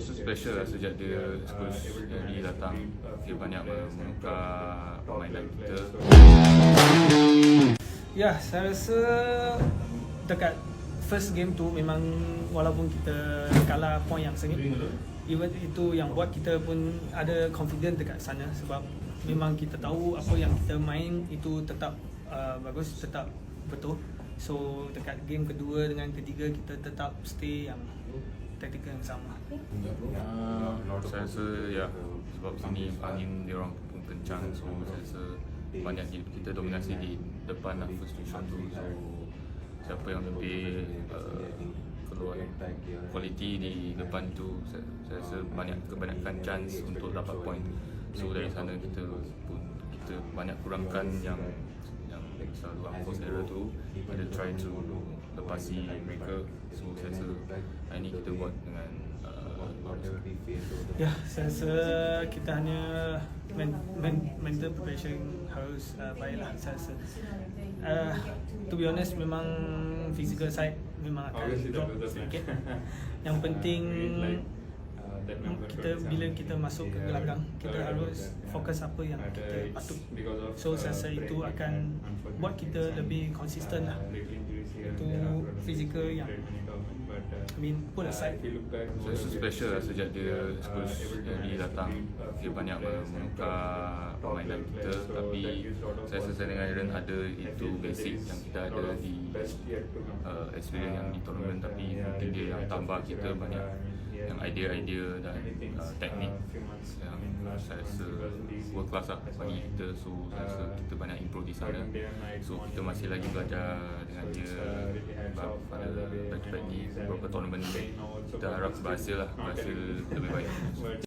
So special lah sejak dia Spurs jadi datang Dia banyak menukar permainan kita Ya, saya rasa dekat first game tu memang walaupun kita kalah point yang sengit even itu yang buat kita pun ada confident dekat sana sebab memang kita tahu apa yang kita main itu tetap uh, bagus, tetap betul. So dekat game kedua dengan ketiga kita tetap stay yang taktikal yang sama. uh, Saya rasa ya Sebab sini angin dia orang pun kencang So saya rasa banyak kita dominasi di depan lah first division tu. So siapa yang lebih uh, keluar kualiti di depan tu saya, saya rasa banyak kebanyakan chance untuk dapat point. So dari sana kita pun kita banyak kurangkan yang yang selalu unforced error tu. Kita try to lepasi mereka. So saya rasa ni kita buat dengan uh. Ya, saya rasa kita hanya men, men, mental preparation harus uh, baiklah saya rasa. Uh, to be honest memang physical side memang akan drop sedikit. Yang penting kita bila kita masuk ke gelanggang kita harus fokus apa yang kita patut. So rasa itu akan buat kita lebih konsisten lah. Itu physical yang I mean put aside So it's special lah sejak dia Spurs jadi datang. Dia banyak menukar permainan kita Tapi saya rasa saya dengan Aaron ada itu basic yang kita ada di uh, experience yang di tournament Tapi mungkin dia yang tambah kita banyak yang idea-idea dan uh, teknik yang saya rasa world class lah. bagi kita So saya rasa kita banyak improve di sana. So kita masih lagi belajar dengan dia pada back-to-back di beberapa tournament. ni Kita harap berhasil lah, berhasil lebih baik